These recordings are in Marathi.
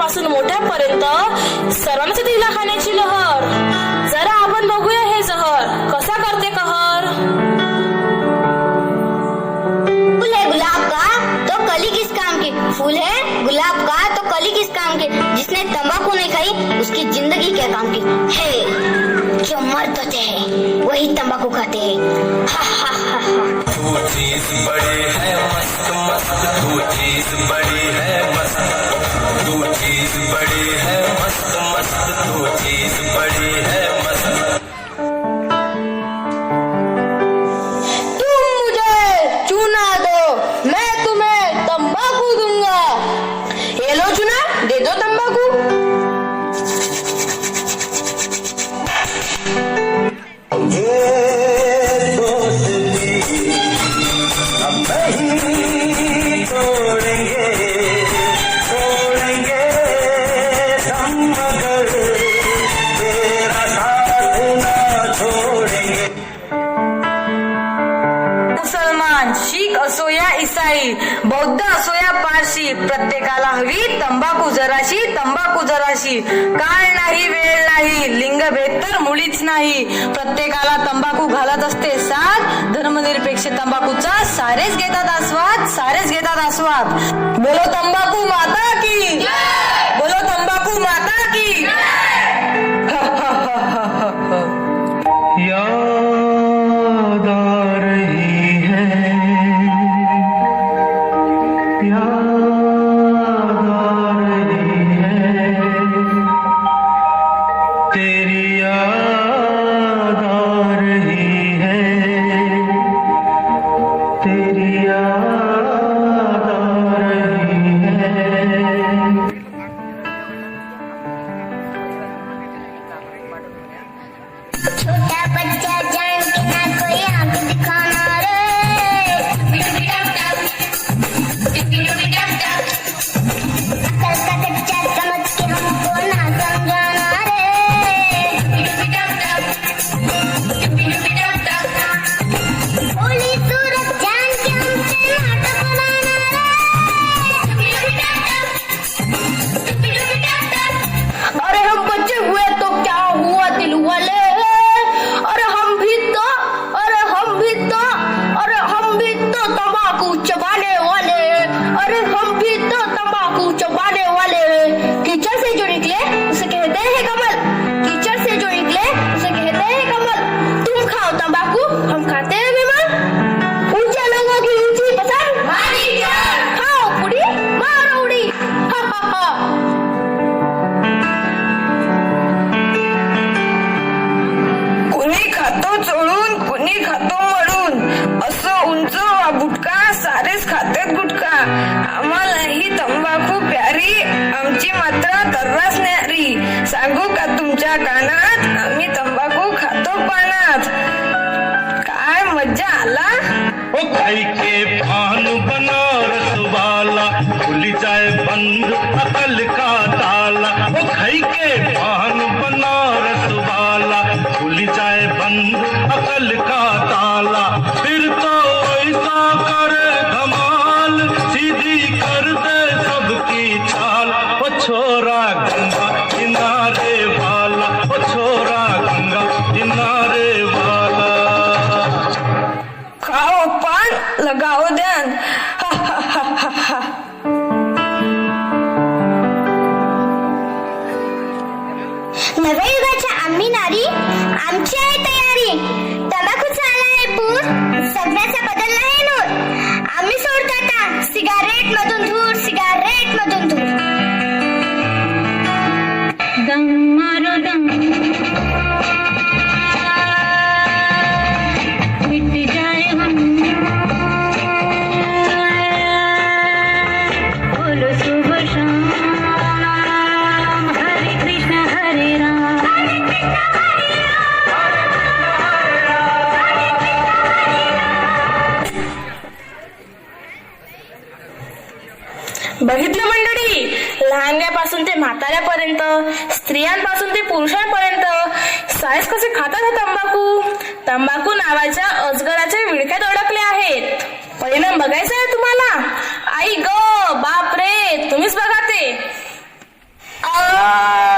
लहानापासून मोठ्यापर्यंत सर्वांनाच दिला खाण्याची लहर. जरा आपण बघूया हे जहर. कसा करते कहर? फूल है गुलाब का? तो कली किस काम की? फूल है गुलाब का? तो कली किस काम की? जिसने तंबाकू नहीं खाई उसकी जिंदगी क्या काम की? है जो मर्द होते हैं वही तंबाकू खाते हैं। हा हा हा हा। बड़ी है मस्त मस्त। बड़ी है चीज बड़ी है मस्त मस्त तू चीज बड़ी है। पारशी प्रत्येकाला हवी तंबाखू जराशी तंबाखू जराशी. काळ नाही वेळ नाही लिंगभेद तर मुळीच नाही. प्रत्येकाला तंबाखू घालत असते साथ. धर्मनिरपेक्ष तंबाखूचा सारेच घेतात आस्वाद सारेच घेतात आस्वाद. बोलो तंबाखू माता की. बोलो तंबाखू माता की. याद छोटा बच्चा जान के ना कोई आंख दिखाना सांगू का तुमच्या कानात? आम्ही तंबाखू खातो पानात. काय मज्जा आला? ओ खाई के बघितलं मंडळी लहानग्यापासून ते म्हाताऱ्यापर्यंत स्त्रियांपासून ते पुरुषांपर्यंत सायस कसे खातात तंबाखू? तंबाखू नावाच्या अजगराच्या विळख्यात अडकले आहेत. परिणाम बघायचा आहे तुम्हाला. आई ग Bye.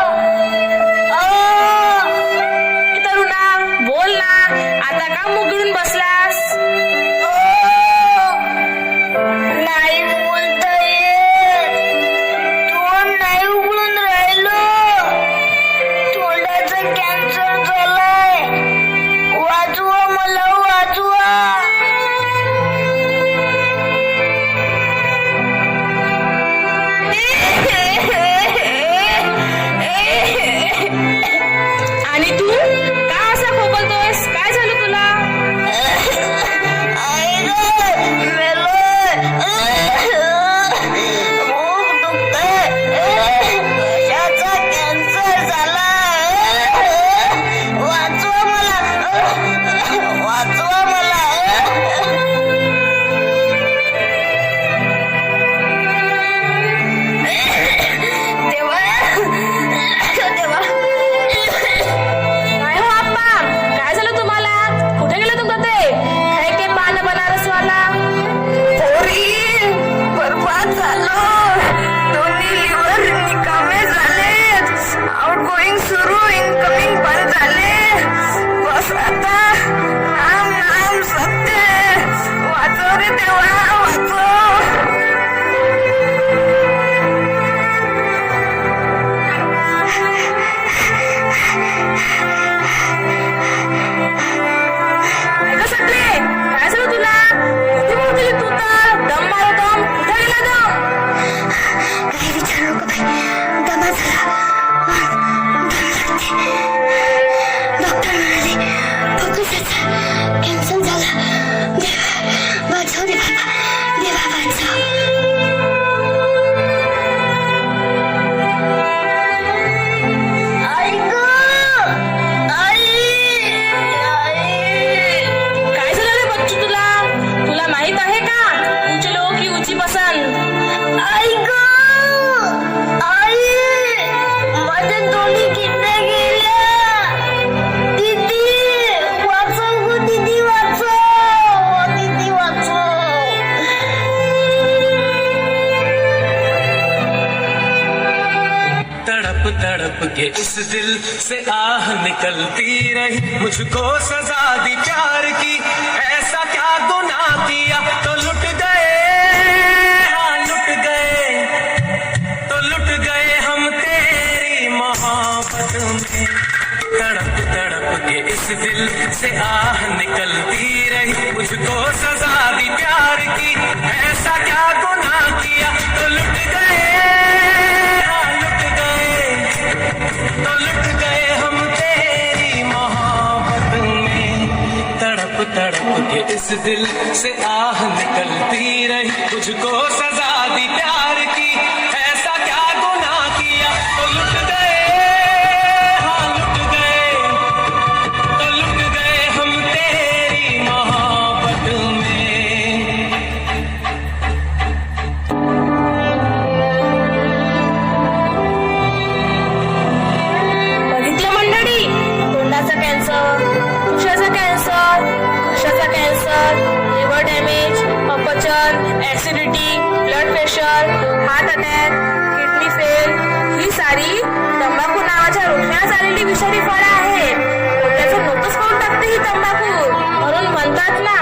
इस दिल से आह निकलती रही, मुझको सजा दी प्यार की। ऐसा क्या गुनाह किया? तो लुट गए। हाँ लुट गए। तो लुट गए हम तेरी मोहब्बत में। तड़प तड़प के इस दिल से आह निकलती रही, मुझको सजा दी प्यार की। ऐसा क्या गुना किया? तो लुट इस दिल से आह निकलती रही तुझको सजा दी प्यार की। Acidity acidity blood pressure heart attack kidney fail ही सारी तंबाखू नावाच्या रुग्णास आलेली विषारी फळं आहेत. पोटाचं मोठंच करून टाकते ही तंबाखू. म्हणून म्हणतात ना